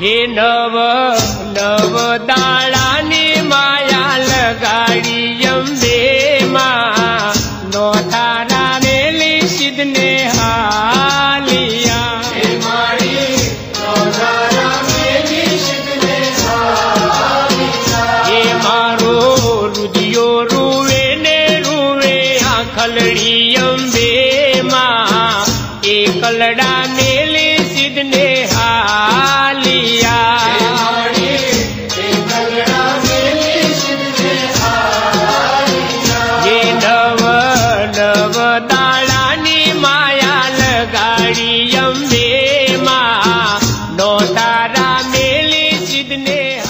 હે નવ નવ દાડાની માયા લગાડી અંબે માં નો તારા રેલી સિદ્ધને હાલિયા. હે મારો રુદિયો રૂવે ને રૂવે આ ખલડી અંબે માં એ કલડા ને સિદ્ધને आलिया। जे नव नव दाळानी माया लगाडी अंबे मा. नोतारा मेली सिद्धने